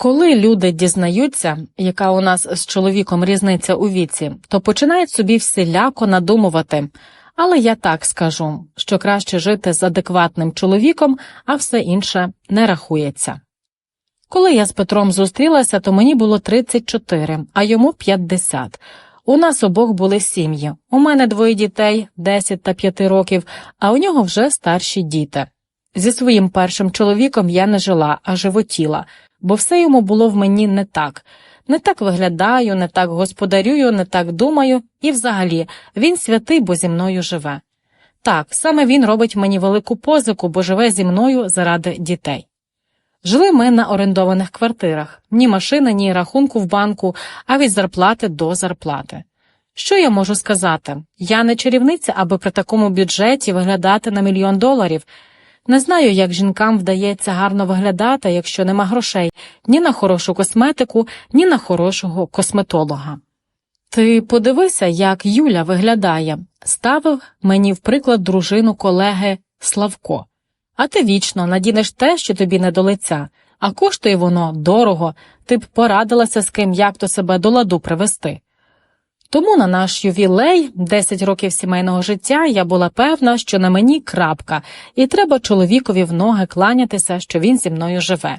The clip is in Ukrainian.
Коли люди дізнаються, яка у нас з чоловіком різниця у віці, то починають собі всіляко надумувати. Але я так скажу, що краще жити з адекватним чоловіком, а все інше не рахується. Коли я з Петром зустрілася, то мені було 34, а йому 50. У нас обох були сім'ї. У мене двоє дітей 10 та 5 років, а у нього вже старші діти. Зі своїм першим чоловіком я не жила, а животіла, бо все йому було в мені не так. Не так виглядаю, не так господарюю, не так думаю, і взагалі він святий, бо зі мною живе. Так, саме він робить мені велику позику, бо живе зі мною заради дітей. Жили ми на орендованих квартирах, ні машини, ні рахунку в банку, а від зарплати до зарплати. Що я можу сказати? Я не чарівниця, аби при такому бюджеті виглядати на мільйон доларів. Не знаю, як жінкам вдається гарно виглядати, якщо нема грошей ні на хорошу косметику, ні на хорошого косметолога. Ти подивися, як Юля виглядає, ставив мені в приклад дружину колеги Славко. А ти вічно надінеш те, що тобі не до лиця, а коштує воно дорого, ти б порадилася з ким, як то себе до ладу привести. Тому на наш ювілей, 10 років сімейного життя, я була певна, що на мені крапка, і треба чоловікові в ноги кланятися, що він зі мною живе.